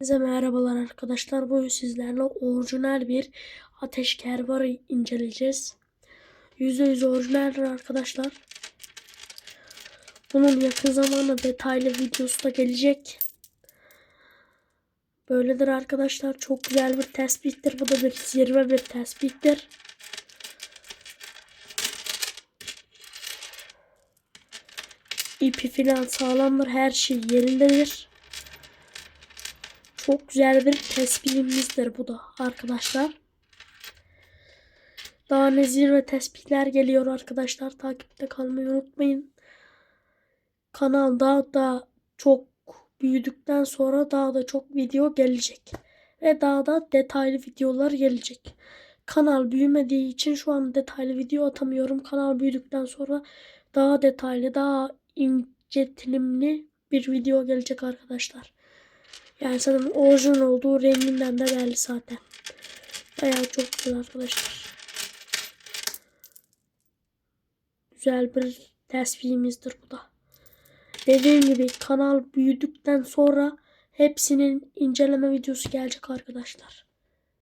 Size merhabalar arkadaşlar. Bugün sizlerle orijinal bir ateş kervarı inceleyeceğiz. %100 orijinaldir arkadaşlar. Bunun yakın zamanda detaylı videosu da gelecek. Böyledir arkadaşlar. Çok güzel bir tespittir. Bu da bir zirve bir tespittir. İpi filan sağlamdır. Her şey yerindedir. Çok güzel bir tespitimizdir bu da arkadaşlar. Daha ne zirve tespitler geliyor arkadaşlar. Takipte kalmayı unutmayın. Kanal daha da çok büyüdükten sonra daha da çok video gelecek. Ve daha da detaylı videolar gelecek. Kanal büyümediği için şu an detaylı video atamıyorum. Kanal büyüdükten sonra daha detaylı, daha incetilimli bir video gelecek arkadaşlar. Yani sanırım orijinal olduğu renginden de belli zaten. Bayağı çok güzel arkadaşlar. Güzel bir tespihimizdir bu da. Dediğim gibi kanal büyüdükten sonra hepsinin inceleme videosu gelecek arkadaşlar.